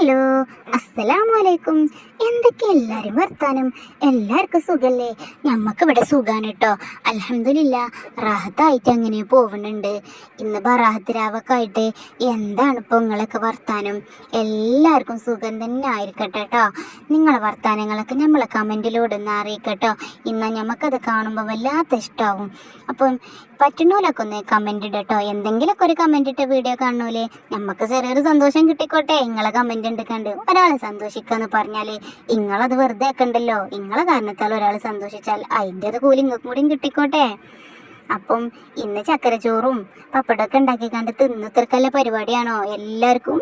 Hello അസ്സലാമു അലൈക്കും എന്തൊക്കെ എല്ലാവരും വർത്താനം? എല്ലാവർക്കും സുഖല്ലേ? ഞമ്മക്ക് ഇവിടെ സുഖാണ് കേട്ടോ അലഹമില്ല റാഹത്തായിട്ട് അങ്ങനെ പോകുന്നുണ്ട് ഇന്ന് ബറാഹത്ത് രാവക്കായിട്ട് എന്താണ് ഇപ്പോൾ നിങ്ങളൊക്കെ വർത്താനം? എല്ലാവർക്കും സുഖം തന്നെ ആയിരിക്കട്ടെ കേട്ടോ നിങ്ങളെ വർത്താനങ്ങളൊക്കെ നമ്മളെ കമന്റിലൂടെ ഒന്ന് അറിയിക്കട്ടോ. ഇന്ന് ഞമ്മക്കത് കാണുമ്പോൾ വല്ലാത്ത ഇഷ്ടമാവും അപ്പം പറ്റുന്നോലൊക്കെ ഒന്ന് കമന്റ് ഇടട്ടോ. എന്തെങ്കിലുമൊക്കെ ഒരു കമന്റ് ഇട്ട വീഡിയോ കാണൂലേ നമുക്ക് ചെറിയൊരു സന്തോഷം കിട്ടിക്കോട്ടെ. നിങ്ങളെ കമന്റ് കണ്ട് ഒരാൾ സന്തോഷിക്കാന്ന് പറഞ്ഞാൽ നിങ്ങളത് വെറുതെ ആക്കണ്ടല്ലോ. നിങ്ങളെ കാരണത്താൽ ഒരാൾ സന്തോഷിച്ചാൽ അതിന്റെ ഒരു കൂലി ഇങ്ങൾക്കും കൂടിയും കിട്ടിക്കോട്ടെ. അപ്പം ഇന്ന് ചക്കരച്ചോറും പപ്പടമൊക്കെ ഉണ്ടാക്കി കണ്ട് തിന്നത്തിർക്കല്ല പരിപാടിയാണോ? എല്ലാവർക്കും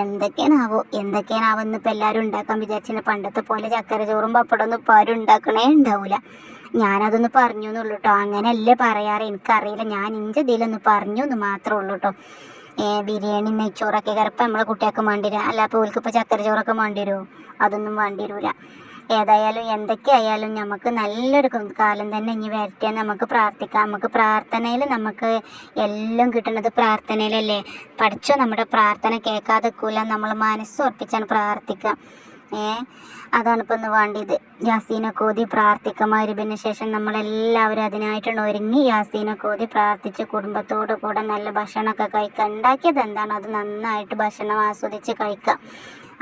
എന്തൊക്കെയാണാവോ എന്തൊക്കെയാണാവോ ഇന്നിപ്പോൾ എല്ലാവരും ഉണ്ടാക്കാൻ വിചാരിച്ചിന് പണ്ടത്തെ പോലെ ചക്കരച്ചോറും പപ്പടമൊന്നും ഇപ്പോൾ ആരും ഉണ്ടാക്കണേ ഉണ്ടാവില്ല ഞാനതൊന്ന് പറഞ്ഞു എന്നുള്ളൂ കേട്ടോ അങ്ങനെയല്ലേ പറയാറ്. എനിക്കറിയില്ല. ഞാൻ ഇഞ്ച ഇതിലൊന്ന് പറഞ്ഞു എന്ന് മാത്രമേ ഉള്ളൂ കേട്ടോ ബിരിയാണി നെയ്ച്ചോറൊക്കെ കറപ്പം നമ്മളെ കുട്ടികൾക്ക് വേണ്ടി വരും. അല്ല അപ്പോൾ ഓൽക്ക് ഇപ്പോൾ ചക്കര വേണ്ടി അതൊന്നും വേണ്ടി വരില്ല ഏതായാലും എന്തൊക്കെയായാലും നമുക്ക് നല്ലൊരു കാലം തന്നെ ഇനി വരട്ടെ നമുക്ക് പ്രാർത്ഥിക്കാം. നമുക്ക് പ്രാർത്ഥനയിൽ നമുക്ക് എല്ലാം കിട്ടുന്നത് പ്രാർത്ഥനയിലല്ലേ? പഠിച്ചോ? നമ്മുടെ പ്രാർത്ഥന കേൾക്കാതെ നമ്മൾ മനസ്സുറപ്പിച്ചാണ് പ്രാർത്ഥിക്കാം ഏ അതാണ് ഇപ്പം ഒന്ന് വേണ്ടിയത്. യാസീന കോതി പ്രാർത്ഥിക്കാം മരുവിന് ശേഷം നമ്മളെല്ലാവരും അതിനായിട്ടാണ് ഒരുങ്ങി യാസീന കോതി പ്രാർത്ഥിച്ച് കുടുംബത്തോടു കൂടെ നല്ല ഭക്ഷണമൊക്കെ കഴിക്കുക. ഉണ്ടാക്കിയത് എന്താണോ? അത് നന്നായിട്ട് ഭക്ഷണം ആസ്വദിച്ച് കഴിക്കുക.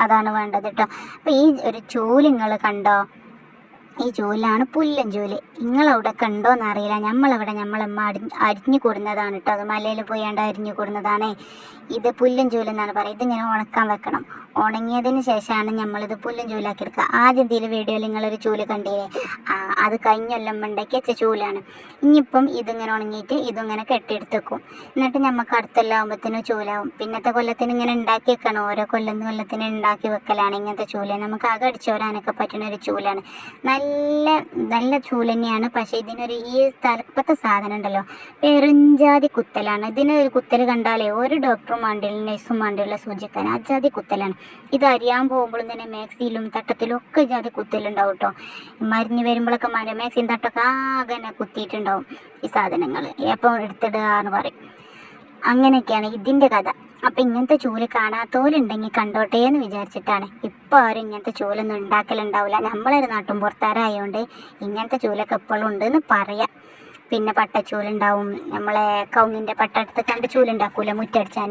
അതാണ് വേണ്ടത് കേട്ടോ. അപ്പോൾ ഈ ഒരു ചൂൽ കണ്ടോ? ഈ ചൂലാണ് പുല്ലൻ ചൂൽ. നിങ്ങളവിടെ കണ്ടോന്ന് അറിയില്ല നമ്മളവിടെ നമ്മളമ്മ അടി അരിഞ്ഞു കൂടുന്നതാണ് കേട്ടോ അത് മലയിൽ പോയാണ്ട് അരിഞ്ഞു കൂടുന്നതാണ്. ഇത് പുല്ലും ചൂലെന്നാണ് പറയുക. ഇതിങ്ങനെ ഉണക്കാൻ വെക്കണം. ഉണങ്ങിയതിന് ശേഷമാണ് നമ്മളിത് പുല്ലും ചൂലാക്കി എടുക്കുക. ആദ്യം ഇതിൽ വീഡിയോയിൽ നിങ്ങളൊരു ചൂൽ കണ്ടില്ലേ? അത് കഴിഞ്ഞൊല്ലം ഉണ്ടാക്കി വെച്ച ചൂലാണ്. ഇനിയിപ്പം ഇതിങ്ങനെ ഉണങ്ങിയിട്ട് ഇതിങ്ങനെ കെട്ടിയെടുത്ത് വെക്കും എന്നിട്ട് നമുക്ക് അടുത്തെല്ലാവുമ്പത്തേനും ചൂലാവും. പിന്നത്തെ കൊല്ലത്തിന് ഇങ്ങനെ ഉണ്ടാക്കി വെക്കണം. ഓരോ കൊല്ലം കൊല്ലത്തിന് ഉണ്ടാക്കി വെക്കലാണ് ഇങ്ങനത്തെ ചൂൽ. നമുക്ക് ആകെ അടിച്ചോരാനൊക്കെ പറ്റുന്ന ഒരു ചൂലാണ്. നല്ല നല്ല ചൂൽ പക്ഷേ ഇതിനൊരു ഈ തലപ്പത്തെ സാധനം ഉണ്ടല്ലോ പെരുഞ്ചാതി കുത്തലാണ്. ഇതിന് ഒരു കുത്തൽ കണ്ടാലേ ഒരു ഡോക്ടറും വേണ്ടിയുള്ള നഴ്സും വേണ്ടിയുള്ള സൂചിക്കാൻ. ആ ജാതി കുത്തലാണ്. ഇത് അറിയാൻ പോകുമ്പോഴും തന്നെ മാക്സിയിലും തട്ടത്തിലും ഒക്കെ ജാതി കുത്തലുണ്ടാവും കേട്ടോ മരിഞ്ഞ് വരുമ്പോഴൊക്കെ മാക്സിയും തട്ടൊക്കെ ആകെ കുത്തിയിട്ടുണ്ടാവും ഈ സാധനങ്ങൾ. എപ്പോൾ എടുത്തിടുക എന്ന് പറയും. അങ്ങനെയൊക്കെയാണ് ഇതിന്റെ കഥ. അപ്പം ഇങ്ങനത്തെ ചൂൽ കാണാത്തോലുണ്ടെങ്കിൽ കണ്ടോട്ടെ എന്ന് വിചാരിച്ചിട്ടാണ്. ഇപ്പോൾ ആരും ഇങ്ങനത്തെ ചൂലൊന്നും ഉണ്ടാക്കലുണ്ടാവില്ല നമ്മളൊരു നാട്ടും പുറത്താരായതുകൊണ്ട് ഇങ്ങനത്തെ ചൂലൊക്കെ എപ്പോഴും ഉണ്ട് എന്ന് പറയാം. പിന്നെ പട്ടച്ചൂലുണ്ടാവും. നമ്മളെ കൗങ്ങിന്റെ പട്ടടുത്ത് കണ്ട് ചൂലുണ്ടാക്കൂല മുറ്റടിച്ചാൻ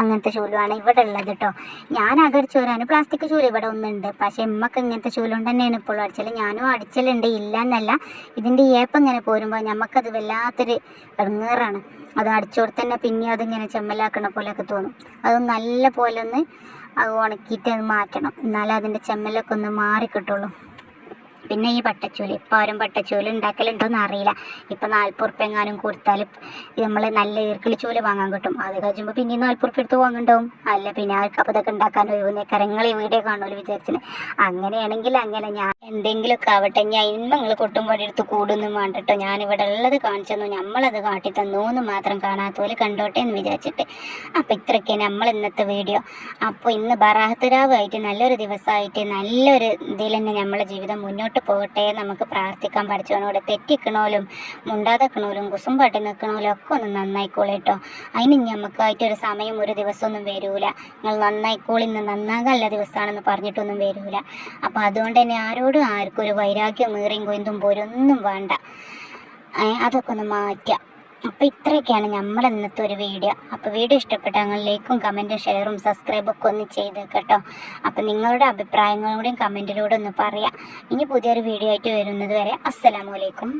അങ്ങനത്തെ ചൂലുമാണ് ഇവിടെ ഉള്ളത് കേട്ടോ ഞാൻ അകടിച്ചു വരാൻ പ്ലാസ്റ്റിക് ചൂൽ ഇവിടെ ഒന്നുണ്ട്. പക്ഷേ ഉമ്മക്ക് ഇങ്ങനത്തെ ചൂലുകൊണ്ട് തന്നെയാണ് ഇപ്പോഴും അടിച്ചൽ ഞാനും അടിച്ചലുണ്ട്. ഇല്ല എന്നല്ല ഇതിന്റെ ഏപ്പം ഇങ്ങനെ പോരുമ്പോൾ നമുക്കത് വല്ലാത്തൊരു ഇറങ്ങേറാണ് അത് അടിച്ചോടത്ത് തന്നെ പിന്നെ അതിങ്ങനെ ചെമ്മലാക്കണ പോലെയൊക്കെ തോന്നും. അത് നല്ല പോലെ ഒന്ന് അത് ഉണക്കിയിട്ട് അത് മാറ്റണം. എന്നാലേ അതിന്റെ ചെമ്മലൊക്കെ ഒന്ന് മാറി കിട്ടുള്ളൂ പിന്നെ ഈ പട്ടച്ചൂൽ ഇപ്പം ആരും പട്ടച്ചൂൽ ഉണ്ടാക്കലുണ്ടോയെന്ന് അറിയില്ല. ഇപ്പം നാൽപ്പത് ഉറുപ്പ്യ എങ്ങാനും കൊടുത്താൽ നമ്മൾ നല്ല ഈർക്കിളി ചൂൽ വാങ്ങാൻ കിട്ടും. അത് കഴിയുമ്പോൾ പിന്നെ നാൽപ്പത് ഉറുപ്പ്യ എടുത്ത് വാങ്ങണ്ടാവും അല്ല പിന്നെ ആർക്ക് അപ്പം ഇതൊക്കെ ഉണ്ടാക്കാൻ ഒഴിവുന്ന? കരങ്ങൾ ഈ വീഡിയോ കാണുമല്ലോ വിചാരിച്ചിന്. അങ്ങനെയാണെങ്കിൽ അങ്ങനെ ഞാൻ എന്തെങ്കിലുമൊക്കെ ആവട്ടെ ഞാൻ ഇന്ന് നിങ്ങൾ കൊട്ടുംപാടി എടുത്ത് കൂടുന്നു വേണ്ടട്ടോ. ഞാനിവിടെ ഉള്ളത് കാണിച്ചെന്നു നമ്മളത് കാട്ടി തന്നു എന്ന് മാത്രം കാണാത്തോൽ കണ്ടോട്ടെ എന്ന് വിചാരിച്ചിട്ട്. അപ്പോൾ ഇത്രയൊക്കെ നമ്മൾ ഇന്നത്തെ വീഡിയോ. അപ്പോൾ ഇന്ന് ബറാഹത്തരാവായിട്ട് നല്ലൊരു ദിവസമായിട്ട് നല്ലൊരു ഇതിൽ തന്നെ നമ്മളെ ജീവിതം മുന്നോട്ട് പോകട്ടെ നമുക്ക് പ്രാർത്ഥിക്കാൻ പഠിച്ചവനോട് തെറ്റിക്കണോലും മുണ്ടാതെക്കണോലും കുസുമ്പാട്ടി നിൽക്കണോലും ഒക്കെ ഒന്ന് നന്നായിക്കോളെ കേട്ടോ. അതിന് നമുക്കായിട്ടൊരു സമയം ഒരു ദിവസമൊന്നും വരൂല. നിങ്ങൾ നന്നായിക്കോളി ഇന്ന് നന്നാകല്ല ദിവസമാണെന്ന് പറഞ്ഞിട്ടൊന്നും വരൂല. അപ്പോൾ അതുകൊണ്ട് തന്നെ ആരോടും ആർക്കും ഒരു വൈരാഗ്യം ഏറിയും കൊയ്തും പോരൊന്നും വേണ്ട. അതൊക്കെ ഒന്ന് മാറ്റാം. അപ്പോൾ ഇത്രയൊക്കെയാണ് നമ്മുടെ ഇന്നത്തെ ഒരു വീഡിയോ. അപ്പോൾ വീഡിയോ ഇഷ്ടപ്പെട്ടാൽ ലൈക്കും കമന്റും ഷെയറും സബ്സ്ക്രൈബൊക്കെ ഒന്ന് ചെയ്ത് കേട്ടോ. അപ്പോൾ നിങ്ങളുടെ അഭിപ്രായങ്ങളും കൂടിയും കമന്റിലൂടെ ഒന്ന് പറയാം. ഇനി പുതിയൊരു വീഡിയോ ആയിട്ട് വരുന്നത് വരെ അസ്സലാമലൈക്കും